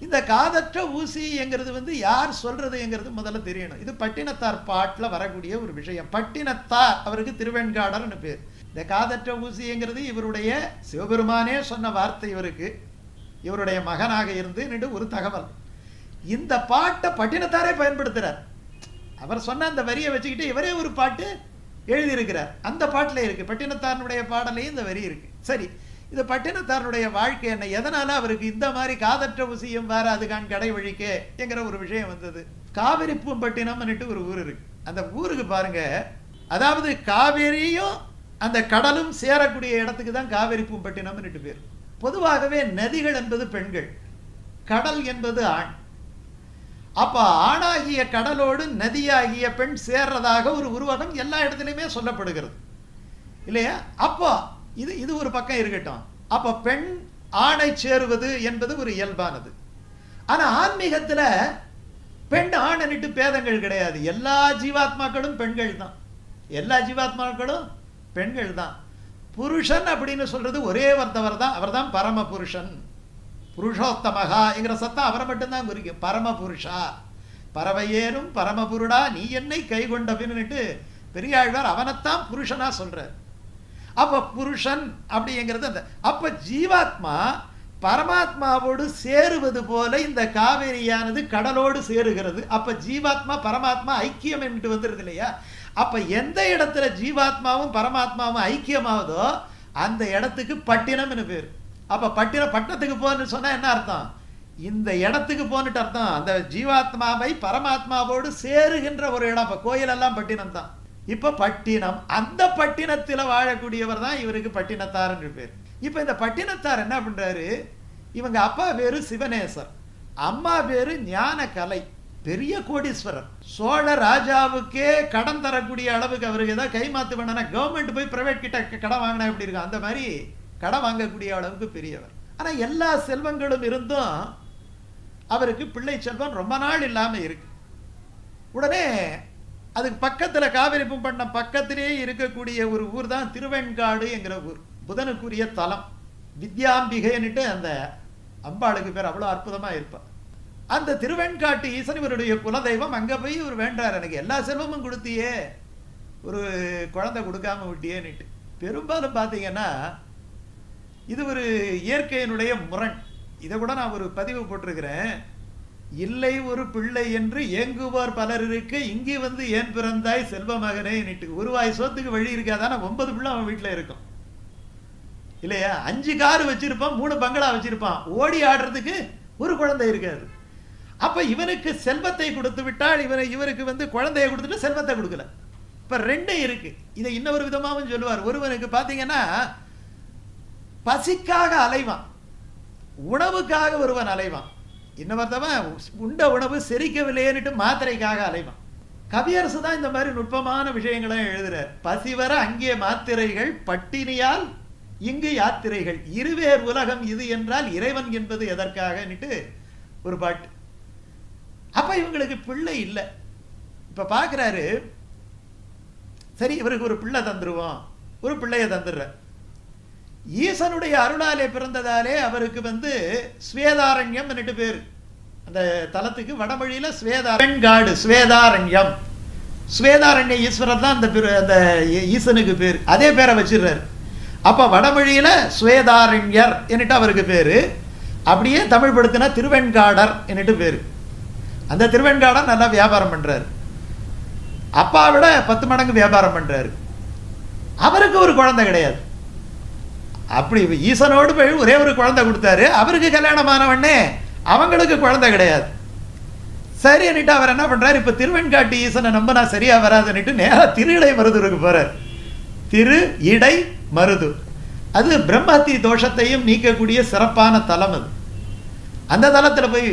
இந்த காதற்ற ஊசிங்கிறது வந்து யார் சொல்றதுங்கிறது முதல்ல தெரியணும். இது பட்டினத்தார் பாட்டில் வரக்கூடிய ஒரு விஷயம். பட்டினத்தார் அவருக்கு திருவெண்காடர்னு பேர். இந்த காதற்ற ஊசிங்கிறது இவருடைய சிவபெருமானே சொன்ன வார்த்தை இவருக்கு. இவருடைய மகனாக இருந்து நின்று ஒரு தகவல். இந்த பாட்டை பட்டினத்தாரே பயன்படுத்துறார். அவர் சொன்ன அந்த வரியை வச்சுக்கிட்டு இவரே ஒரு பாட்டு எழுதியிருக்கிறார். அந்த பாட்டில் இருக்கு. பட்டினத்தாரனுடைய பாடலையும் இந்த வரி இருக்கு. சரி. இது பட்டினத்தாருடைய வாழ்க்கை என்ன? எதனால அவருக்கு இந்த மாதிரி காதற்ற உசியம் வேற கான் கடை வழிக்கே என்கிற ஒரு விஷயம் வந்தது. காவிரி பூம்பட்டினம்னுட்டு ஒரு ஊர் இருக்கு. அந்த ஊருக்கு பாருங்க. அதாவது காவேரியும் அந்த கடலும் சேரக்கூடிய இடத்துக்கு தான் காவிரி பூம்பட்டினம்னுட்டு பேர். பொதுவாகவே நதிகள் என்பது பெண்கள். கடல் என்பது ஆண். அப்போ ஆணாகிய கடலோடு நதியாகிய பெண் சேர்றதாக ஒரு உருவகம் எல்லா இடத்துலையுமே சொல்லப்படுகிறது. இல்லையா? அப்போ இது இது ஒரு பக்கம் இருக்கட்டும். அப்போ பெண் ஆணை சேருவது என்பது ஒரு இயல்பானது. ஆனா ஆன்மீகத்துல பெண் ஆணனிட்டு பேதங்கள் கிடையாது. எல்லா ஜீவாத்மாக்களும் பெண்கள் தான். எல்லா ஜீவாத்மாக்களும் பெண்கள் தான். புருஷன் அப்படின்னு சொல்றது ஒரே ஒருத்தவர் தான். அவர் தான் பரம புருஷன் புருஷோத்தமகாங்கிற சத்தம் அவரை மட்டும்தான் குறிக்கும். பரம புருஷா பறவையேறும் பரமபுருடா. நீ என்னை கை கொண்டபின்னுட்டு பெரியாழ்வார் அவனைத்தான் புருஷனா சொல்றார். அப்போ புருஷன் அப்படிங்கிறது அந்த அப்போ ஜீவாத்மா பரமாத்மாவோடு சேருவது போல இந்த காவேரியானது கடலோடு சேருகிறது. அப்போ ஜீவாத்மா பரமாத்மா ஐக்கியம் என்று வந்துடுது இல்லையா? அப்போ எந்த இடத்துல ஜீவாத்மாவும் பரமாத்மாவும் ஐக்கியமாவதோ அந்த இடத்துக்கு பட்டினம்னு பேர். அப்போ பட்டினம் பட்டணத்துக்கு போன்னு சொன்னால் என்ன அர்த்தம்? இந்த இடத்துக்கு போன்னுட்டு அர்த்தம். அந்த ஜீவாத்மாவை பரமாத்மாவோடு சேருகின்ற ஒரு இடம். இப்போ கோயிலெல்லாம் பட்டினம் தான் இப்போ பட்டினம் அந்த பட்டினத்தில் வாழக்கூடியவர் தான் இவருக்கு பட்டினத்தார்னு பேர். இப்போ இந்த பட்டினத்தார் என்ன பண்ணுறாரு இவங்க அப்பா பேரு சிவனேசர் அம்மா பேரு ஞான கலை பெரிய கோடீஸ்வரர். சோழ ராஜாவுக்கே கடன் தரக்கூடிய அளவுக்கு அவருக்கு ஏதாவது கைமாத்து வேணும்னா கவர்மெண்ட் போய் ப்ரைவேட் கிட்ட கடன் வாங்கினா எப்படி இருக்கும்? அந்த மாதிரி கடன் வாங்கக்கூடிய அளவுக்கு பெரியவர். ஆனால் எல்லா செல்வங்களும் இருந்தும் அவருக்கு பிள்ளை செல்வம் ரொம்ப நாள் இல்லாமல் இருக்கு. உடனே அதுக்கு பக்கத்தில் காவிரி பூம்பட்டினம் பக்கத்திலேயே இருக்கக்கூடிய ஒரு ஊர் தான் திருவெண்காடு என்கிற ஊர். புதனுக்குரிய தலம். வித்யாம்பிகைன்னுட்டு அந்த அம்பாளுக்கு பேர் அவ்வளோ அற்புதமாக இருப்பா. அந்த திருவெண்காட்டு ஈசன் இவருடைய குலதெய்வம் அங்கே போய் இவர் வேண்டார். எனக்கு எல்லா செல்வமும் கொடுத்தியே. ஒரு குழந்தை கொடுக்காம விட்டியேன்னுட்டு. பெரும்பாலும் பார்த்தீங்கன்னா இது ஒரு இயற்கையினுடைய முரண். இதை கூட நான் ஒரு பதிவு போட்டிருக்கிறேன். இல்லை ஒரு பிள்ளை என்று ஏங்குவார் பலர் இருக்க இங்கே வந்து ஏன் பிறந்தாய்? செல்வ மகனே ஒரு வாய் சோத்துக்கு வழி இருக்காதான? ஒன்பது பிள்ளை அவன் வீட்டில் இருக்கும். இல்லையா? அஞ்சு கார் வச்சிருப்பான் மூணு பங்களா வச்சிருப்பான். ஓடி ஆடுறதுக்கு ஒரு குழந்தை இருக்காது. அப்ப இவனுக்கு செல்வத்தை கொடுத்து விட்டால் இவனை இவருக்கு வந்து குழந்தையை கொடுத்துட்டு செல்வத்தை கொடுக்கல. இப்ப ரெண்டும் இருக்கு. இதை இன்னொரு விதமாகவும் சொல்லுவார். ஒருவனுக்கு பாத்தீங்கன்னா பசிக்காக அலைவான். உணவுக்காக ஒருவன் அலைவான். இன்னொருத்தவன் உண்ட உணவு செரிக்கவில்லையேன்னுட்டு மாத்திரைக்காக அலைவான். கவியரசு தான் இந்த மாதிரி நுட்பமான விஷயங்களை எழுதுறார். பசிவர அங்கே மாத்திரைகள் பட்டினியால் இங்கு யாத்திரைகள். இருவேர் உலகம் இது என்றால் இறைவன் என்பது எதற்காகன்னுட்டு ஒரு பாட்டு. அப்ப இவங்களுக்கு பிள்ளை இல்லை. இப்ப பார்க்குறாரு சரி இவருக்கு ஒரு பிள்ளை தந்துடுவோம் ஒரு பிள்ளையை தந்துடுற ஈசனுடைய அருளாலே பிறந்ததாலே அவருக்கு வந்து ஸ்வேதாரண்யம் பேர். அந்த தலத்துக்கு வடமொழியில ஸ்வேதாரண்காடு ஸ்வேதாரண்யம். ஸ்வேதாரண்ய ஈஸ்வரர் தான் அந்த பேர் அந்த ஈ- ஈசனுக்கு பேர். அதே பேரை வச்சிடுறாரு. அப்போ வடமொழியில் ஸ்வேதாரண்யர் என்னட்டு அவருக்கு பேர். அப்படியே தமிழ் படுத்தினா திருவெண்காடர் என்னட்டு பேர். அந்த திருவெண்காடர் நல்லா வியாபாரம் பண்ணுறாரு அப்பா விட பத்து மடங்கு வியாபாரம் பண்ணுறாரு அவருக்கு ஒரு குழந்தை கிடையாது. அப்படி ஈசனோடு போய் ஒரே ஒரு குழந்தை கொடுத்தாரு. அவருக்கு கல்யாணமானவண்ணே அவங்களுக்கு குழந்தை கிடையாது. சரின்னுட்டு அவர் என்ன பண்ணுறாரு இப்போ திருவெண்காட்டு ஈசனை நம்பினா சரியாக வராதுன்னுட்டு நேராக திரு இடை மருதூருக்கு போறார். திரு இடை மருது. அது பிரம்மஹத்தி தோஷத்தையும் நீக்கக்கூடிய சிறப்பான தலம் அது. அந்த தலத்தில் போய்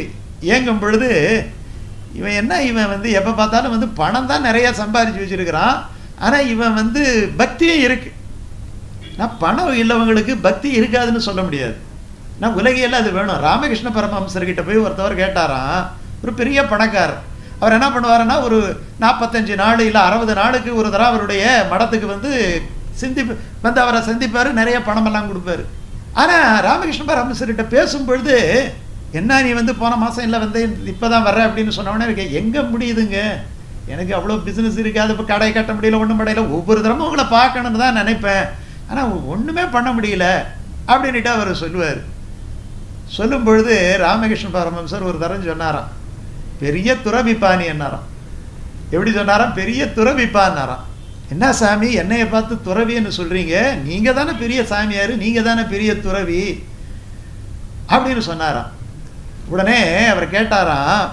இயங்கும் பொழுது இவன் என்ன இவன் வந்து எப்போ பார்த்தாலும் வந்து பணம் தான் நிறைய சம்பாதிச்சு வச்சுருக்கிறான். ஆனால் இவன் வந்து பக்தியும் இருக்குது நான் பணம் இல்லவங்களுக்கு பக்தி இருக்காதுன்னு சொல்ல முடியாது. நான் உலகியெல்லாம் அது வேணும். ராமகிருஷ்ண பரமஹம்சர்கிட்ட போய் ஒருத்தவர் கேட்டாராம். ஒரு பெரிய பணக்காரர். அவர் என்ன பண்ணுவாருன்னா ஒரு நாற்பத்தஞ்சு நாள் இல்லை அறுபது நாளுக்கு ஒரு தடவை அவருடைய மடத்துக்கு வந்து சிந்தி வந்து அவரை சந்திப்பார் நிறைய பணமெல்லாம் கொடுப்பாரு. ஆனால் ராமகிருஷ்ண பரமஹம்சர்கிட்ட பேசும்பொழுது என்ன நீ வந்து போன மாதம் இல்லை வந்து இப்போ தான் வர்ற? அப்படின்னு சொன்னவொடனே எனக்கு எங்கே முடியுதுங்க? எனக்கு அவ்வளோ பிஸ்னஸ் இருக்காது இப்போ கடை கட்ட முடியல ஒன்றும் முடியல ஒவ்வொரு தரமும் உங்களை பார்க்கணுன்னு தான் நினைப்பேன். ஆனால் ஒன்றுமே பண்ண முடியல அப்படின்ட்டு அவர் சொல்லுவார். சொல்லும் பொழுது ராமகிருஷ்ண பரமம்சர் ஒரு தரம் சொன்னாராம். பெரிய துறவிப்பானி என்னாராம். எப்படி சொன்னாராம்? பெரிய துறவிப்பான்னாராம். என்ன சாமி என்னையை பார்த்து துறவின்னு சொல்கிறீங்க நீங்கள் தானே பெரிய சாமியார் நீங்கள் தானே பெரிய துறவி? அப்படின்னு சொன்னாராம். உடனே அவர் கேட்டாராம்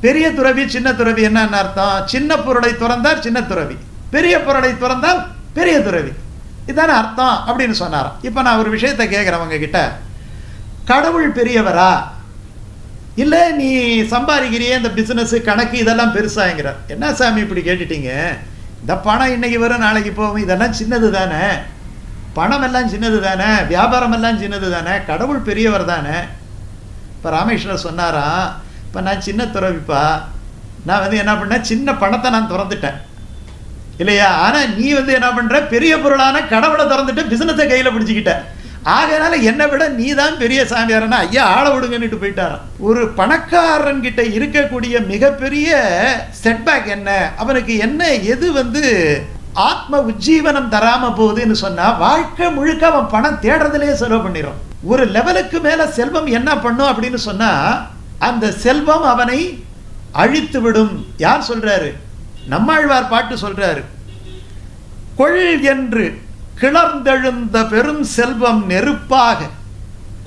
பெரிய துறவி சின்ன துறவி என்னன்னு அர்த்தம்? சின்ன பொருளை துறந்தார் சின்ன துறவி. பெரிய பொருளை துறந்தால் பெரிய துறவி. இதானே அர்த்தம் அப்படின்னு சொன்னாராம். இப்போ நான் ஒரு விஷயத்தை கேட்குறேன் கிட்ட கடவுள் பெரியவரா? இல்லை நீ சம்பாதிக்கிறியே இந்த பிஸ்னஸ் கணக்கு இதெல்லாம் பெருசாங்கிறார் என்ன சாமி இப்படி கேட்டுட்டீங்க? இந்த பணம் இன்னைக்கு வரும் நாளைக்கு போகும் இதெல்லாம் சின்னது தானே? பணம் எல்லாம் சின்னது தானே? வியாபாரம் எல்லாம் சின்னது தானே? கடவுள் பெரியவர் தானே? இப்போ ராமேஸ்வரர் சொன்னாராம் இப்போ நான் சின்ன துறவிப்பா. நான் வந்து என்ன பண்ணேன்? சின்ன பணத்தை நான் திறந்துட்டேன். இல்லையா? ஆனால் நீ வந்து என்ன பண்ணுற பெரிய பொருளான கடவுளை திறந்துட்டு பிஸ்னஸை கையில் பிடிச்சிக்கிட்ட. ஆகையினால என்னை விட நீ தான் பெரிய சாமியாரனா? ஐயா ஆளை விடுங்கன்னுட்டு போயிட்டாராம். ஒரு பணக்காரன் கிட்ட இருக்கக்கூடிய மிகப்பெரிய செட்பேக் என்ன? அவனுக்கு என்ன எது வந்து ஆத்ம உஜ்ஜீவனம் தராம போகுதுன்னு சொன்னா வாழ்க்கை முழுக்க அவன் பணம் தேடுறதுலேயே செலவு பண்ணிடும் ஒரு லெவலுக்கு மேல செல்வம் என்ன பண்ணும் அப்படின்னு சொன்னா அந்த செல்வம் அவனை அழித்து விடும். யார் சொல்றாரு? நம்மாழ்வார் பாட்டு சொல்கிறாரு கொள் என்று கிளர்ந்தெழுந்த பெரும் செல்வம் நெருப்பாக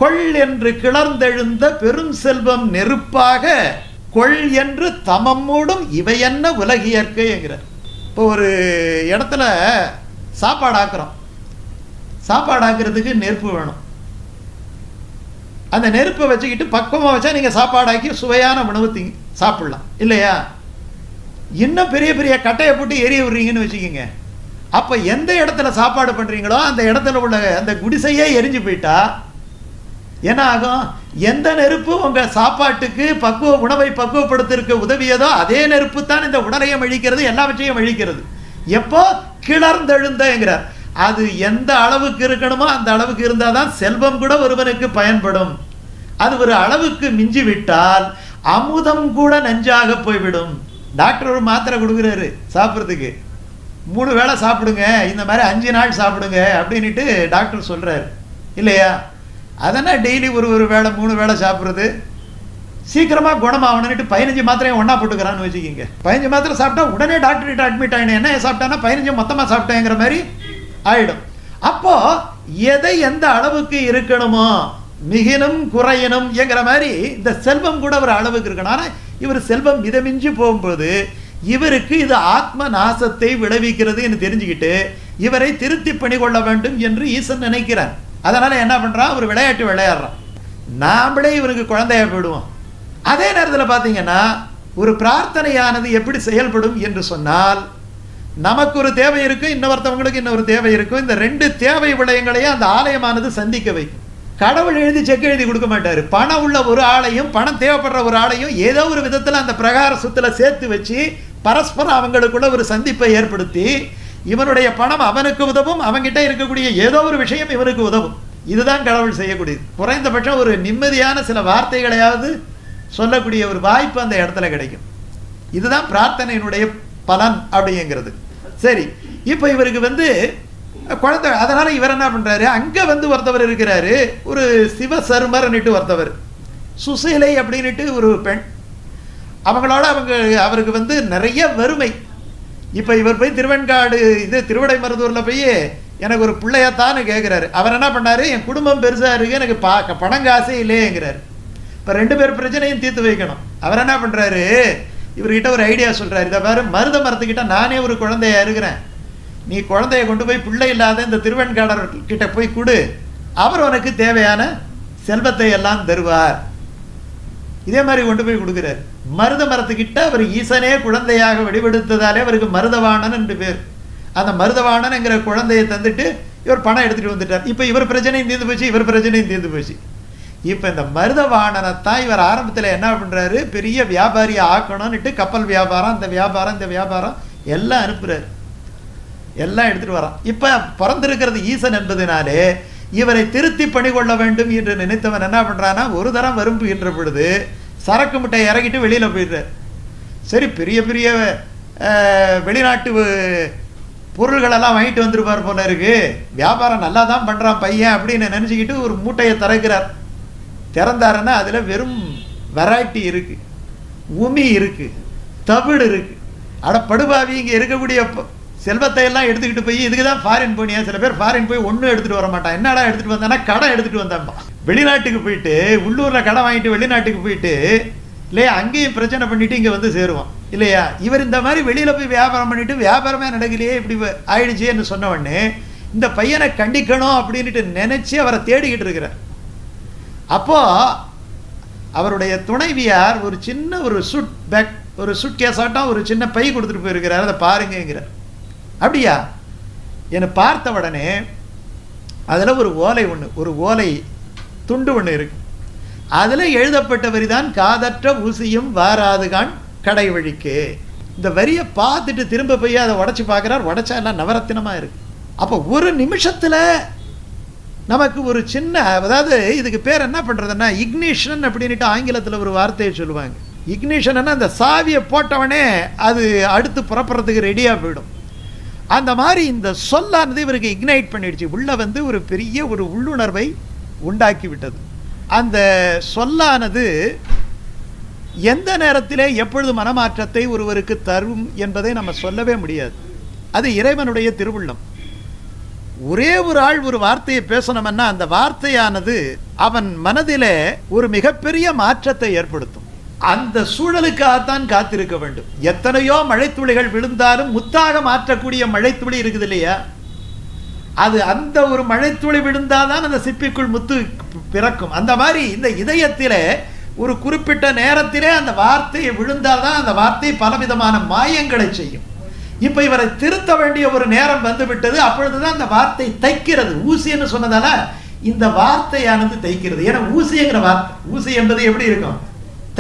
கொள் என்று கிளர்ந்தெழுந்த பெரும் செல்வம் நெருப்பாக கொள் என்று தமம் மூடும் இவையென்ன உலகியற்கைங்கிறார் இப்போ ஒரு இடத்துல சாப்பாடு ஆக்குறோம் சாப்பாடு ஆக்குறதுக்கு நெருப்பு வேணும். அந்த நெருப்பை வச்சுக்கிட்டு பக்குவமாக வச்சா நீங்கள் சாப்பாடாக்கி சுவையான உணவு திங்க சாப்பிட்லாம். இல்லையா? இன்னும் பெரிய பெரிய கட்டையை போட்டு எரிய விடுறீங்கன்னு வச்சுக்கோங்க. அப்போ எந்த இடத்துல சாப்பாடு பண்ணுறீங்களோ அந்த இடத்துல உள்ள அந்த குடிசையே எரிஞ்சு போயிட்டா என்ன ஆகும்? எந்த நெருப்பு உங்கள் சாப்பாட்டுக்கு பக்குவ உணவை பக்குவப்படுத்திருக்க உதவியதோ அதே நெருப்பு தான் இந்த உடலையும் அழிக்கிறது எல்லாவற்றையும் அழிக்கிறது. எப்போ? கிளர்ந்தெழுந்தங்கிறார். அது எந்த அளவுக்கு இருக்கணுமோ அந்த அளவுக்கு இருந்தால் தான் செல்வம் கூட ஒருவனுக்கு பயன்படும். அது ஒரு அளவுக்கு மிஞ்சி விட்டால் அமுதம் கூட நஞ்சாக போய்விடும். டாக்டர் ஒரு மாத்திரை கொடுக்குறாரு சாப்பிட்றதுக்கு. மூணு வேளை சாப்பிடுங்க இந்த மாதிரி அஞ்சு நாள் சாப்பிடுங்க அப்படின்ட்டு டாக்டர் சொல்கிறாரு இல்லையா? அதனால் டெய்லி ஒரு ஒரு வேளை மூணு வேளை சாப்பிட்றது? சீக்கிரமாக குணமாகணுன்ட்டு பதினஞ்சு மாத்திரையும் ஒன்றா போட்டுக்கிறான்னு வச்சுக்கிங்க. பதினஞ்சு மாத்திரை சாப்பிட்டா உடனே டாக்டர்கிட்ட அட்மிட் ஆகினேன் என்ன சாப்பிட்டானா பதினஞ்சு மொத்தமாக சாப்பிட்டேங்கிற மாதிரி ஆயிடும். அப்போது எதை எந்த அளவுக்கு இருக்கணுமோ மிகினும் குறையணும் என்கிற மாதிரி இந்த செல்வம் கூட ஒரு அளவுக்கு இருக்கணும். ஆனால் இவர் செல்வம் மிதமிஞ்சி போகும்போது இவருக்கு இது ஆத்ம நாசத்தை விளைவிக்கிறது என்று தெரிஞ்சுக்கிட்டு இவரை திருத்தி பணி கொள்ள வேண்டும் என்று ஈசன் நினைக்கிறார் அதனால என்ன பண்றான்? ஒரு விளையாட்டு விளையாடுறான். நாமளே இவருக்கு குழந்தையா போயிடுவோம். அதே நேரத்தில் பார்த்தீங்கன்னா ஒரு பிரார்த்தனையானது எப்படி செயல்படும் என்று சொன்னால் நமக்கு ஒரு தேவை இருக்கும் இன்னொருத்தவங்களுக்கு இன்னொரு தேவை இருக்கும் இந்த ரெண்டு தேவை விடயங்களையும் அந்த ஆலயமானது சந்திக்க வைக்கும். கடவுள் எழுதி செக் எழுதி கொடுக்க மாட்டார். பணம் உள்ள ஒரு ஆளையும் பணம் தேவைப்படுற ஒரு ஆளையும் ஏதோ ஒரு விதத்தில் அந்த பிரகார சுத்தில் சேர்த்து வச்சு பரஸ்பரம் அவங்களுக்குள்ள ஒரு சந்திப்பை ஏற்படுத்தி இவனுடைய பணம் அவனுக்கு உதவும் அவங்கிட்ட இருக்கக்கூடிய ஏதோ ஒரு விஷயம் இவனுக்கு உதவும். இதுதான் கடவுள் செய்யக்கூடியது. குறைந்தபட்சம் ஒரு நிம்மதியான சில வார்த்தைகளையாவது சொல்லக்கூடிய ஒரு வாய்ப்பு அந்த இடத்துல கிடைக்கும். இதுதான் பிரார்த்தனையினுடைய பலன் அப்படிங்கிறது. சரி இப்போ இவருக்கு வந்து குழந்தை அதனால் இவர் என்ன பண்ணுறாரு அங்கே வந்து ஒருத்தவர் இருக்கிறாரு. ஒரு சிவசர்மர்னுட்டு ஒருத்தவர். சுசீலை அப்படின்னுட்டு ஒரு பெண். அவங்களோட அவங்க அவருக்கு வந்து நிறைய வறுமை. இப்போ இவர் போய் திருவெண்காடு இது திருவடை மருதூரில் போய் எனக்கு ஒரு பிள்ளையத்தான்னு கேட்குறாரு அவர் என்ன பண்ணார்? என் குடும்பம் பெருசாக இருக்குது எனக்கு பா பணம் காசே இல்லையேங்கிறார். இப்போ ரெண்டு பேர் பிரச்சனையும் தீர்த்து வைக்கணும். அவர் என்ன பண்ணுறாரு இவர்கிட்ட ஒரு ஐடியா சொல்கிறாரு இதை பாரு மருத மரத்துக்கிட்ட நானே ஒரு குழந்தையா இருக்கிறேன். நீ குழந்தைய கொண்டு போய் பிள்ளை இல்லாத இந்த திருவெண்காடர் கிட்ட போய் கொடு. அவர் உனக்கு தேவையான செல்வத்தை எல்லாம் தருவார். இதே மாதிரி கொண்டு போய் கொடுக்குறாரு. மருத மரத்துக்கிட்ட அவர் ஈசனே குழந்தையாக வெளிவெடுத்ததாலே அவருக்கு மருதவாணன் என்று பேர். அந்த மருதவாணன்ங்கிற குழந்தையை தந்துட்டு இவர் பணம் எடுத்துகிட்டு வந்துட்டார். இப்போ இவர் பிரச்சனையும் தீர்ந்து போச்சு இவர் பிரச்சனையும் தீர்ந்து போச்சு. இப்போ இந்த மருதவாணனைத்தான் இவர் ஆரம்பத்தில் என்ன பண்ணுறாரு பெரிய வியாபாரியை ஆக்கணும்னுட்டு கப்பல் வியாபாரம் இந்த வியாபாரம் இந்த வியாபாரம் எல்லாம் அனுப்புகிறார் எல்லாம் எடுத்துகிட்டு வரான். இப்போ பிறந்திருக்கிறது ஈசன் என்பதனாலே இவரை திருத்தி பணி கொள்ள வேண்டும் என்று நினைத்தவன் என்ன பண்ணுறான்னா ஒரு தரம் வரும்புகின்ற பொழுது சரக்கு முட்டை இறக்கிட்டு வெளியில் போயிடுறார். சரி பெரிய பெரிய வெளிநாட்டு பொருள்களெல்லாம் வாங்கிட்டு வந்துருப்பார் போல இருக்கு. வியாபாரம் நல்லா தான் பண்ணுறான் பையன் அப்படின்னு நினச்சிக்கிட்டு ஒரு மூட்டையை திறக்கிறார். திறந்தாருன்னா அதில் வெறும் வெரைட்டி இருக்குது உமி இருக்குது தவிடு இருக்குது அட படுபாவி இங்கே இருக்கக்கூடிய செல்வத்தை எல்லாம் எடுத்துக்கிட்டு போய் இதுக்கு தான் ஃபாரின் போனியா? சில பேர் ஃபாரின் போய் ஒன்றும் எடுத்துகிட்டு வர மாட்டான். என்னடா எடுத்துகிட்டு வந்தானா கடை எடுத்துகிட்டு வந்தான்பா. வெளிநாட்டுக்கு போயிட்டு உள்ளூரில் கடை வாங்கிட்டு வெளிநாட்டுக்கு போயிட்டு இல்லையா அங்கேயும் பிரச்சனை பண்ணிட்டு இங்கே வந்து சேருவான். இல்லையா இவர் இந்த மாதிரி வெளியில் போய் வியாபாரம் பண்ணிட்டு வியாபாரமே நடக்கலையே இப்படி வ- ஆயிடுச்சேன்னு சொன்னவொடனே இந்த பையனை கண்டிக்கணும் அப்படின்ட்டு நினச்சி அவரை தேடிக்கிட்டு இருக்கிறார். அப்போது அவருடைய துணைவியார் ஒரு சின்ன ஒரு சுட் பேக் ஒரு சுட் கேஸாட்டம் ஒரு சின்ன பை கொடுத்துட்டு போயிருக்கிறார். அதை பாருங்கிறார் அப்படியா? என்னை பார்த்த உடனே அதில் ஒரு ஓலை ஒன்று ஒரு ஓலை துண்டு ஒன்று இருக்கு. அதில் எழுதப்பட்ட வரிதான் காதற்ற ஊசியும் வாராதுகான் கடை வழிக்கு. இந்த வரியை பார்த்துட்டு திரும்ப போய் அதை உடச்சி பார்க்குறார். உடைச்சா எல்லாம் நவரத்தினமாக இருக்கு. அப்போ ஒரு நிமிஷத்தில் நமக்கு ஒரு சின்ன அதாவது இதுக்கு பேர் என்ன பண்ணுறதுன்னா இக்னிஷன் அப்படின்ட்டு ஆங்கிலத்தில் ஒரு வார்த்தையை சொல்லுவாங்க. இக்னிஷன்னா அந்த சாவியை போட்டவனே அது அடுத்து புறப்படுறதுக்கு ரெடியாக போயிடும். அந்த மாதிரி இந்த சொல்லானது இவருக்கு இக்னைட் பண்ணிடுச்சு. உள்ளே வந்து ஒரு பெரிய ஒரு உள்ளுணர்வை உண்டாக்கி விட்டது அந்த சொல்லானது எந்த நேரத்திலே எப்பொழுது மனமாற்றத்தை ஒருவருக்கு தரும் என்பதை நம்ம சொல்லவே முடியாது. அது இறைவனுடைய திருவுள்ளம். ஒரே ஒரு ஆள் ஒரு வார்த்தையை பேசணும்னா அந்த வார்த்தையானது அவன் மனதிலே ஒரு மிகப்பெரிய மாற்றத்தை ஏற்படுத்தும். அந்த சூழலுக்காகத்தான் காத்திருக்க வேண்டும். எத்தனையோ மழைத்துளிகள் விழுந்தாலும் முத்தாக மாற்றக்கூடிய மழைத்துளி இருக்குது இல்லையா? அது அந்த ஒரு மழைத்துளி விழுந்தாதான் அந்த சிப்பிக்குள் முத்து பிறக்கும். அந்த மாதிரி இந்த இதயத்திலே ஒரு குறிப்பிட்ட நேரத்திலே அந்த வார்த்தையை விழுந்தால்தான் அந்த வார்த்தை பலவிதமான மாயங்களை செய்யும். இப்போ இவரை திருத்த வேண்டிய ஒரு நேரம் வந்து விட்டது அப்பொழுதுதான் அந்த வார்த்தை தைக்கிறது. ஊசின்னு சொன்னதால இந்த வார்த்தையானது தைக்கிறது. ஏன்னா ஊசிங்கிற வார்த்தை. ஊசி என்பது எப்படி இருக்கும்?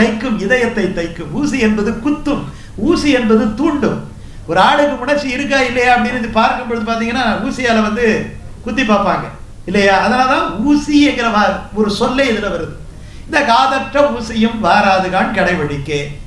தைக்கும் இதயத்தை தைக்கும். ஊசி என்பது குத்தும். ஊசி என்பது தூண்டும். ஒரு ஆளுக்கு உணர்ச்சி இருக்கா இல்லையா அப்படின்னு பார்க்கும் பொழுது பார்த்தீங்கன்னா ஊசியால் வந்து குத்தி பார்ப்பாங்க. இல்லையா? அதனாலதான் ஊசிங்கிற வா- ஒரு சொல்லே இதில் வருது. இந்த காதற்ற ஊசியும் வாராதுகான் கடைவழிக்கே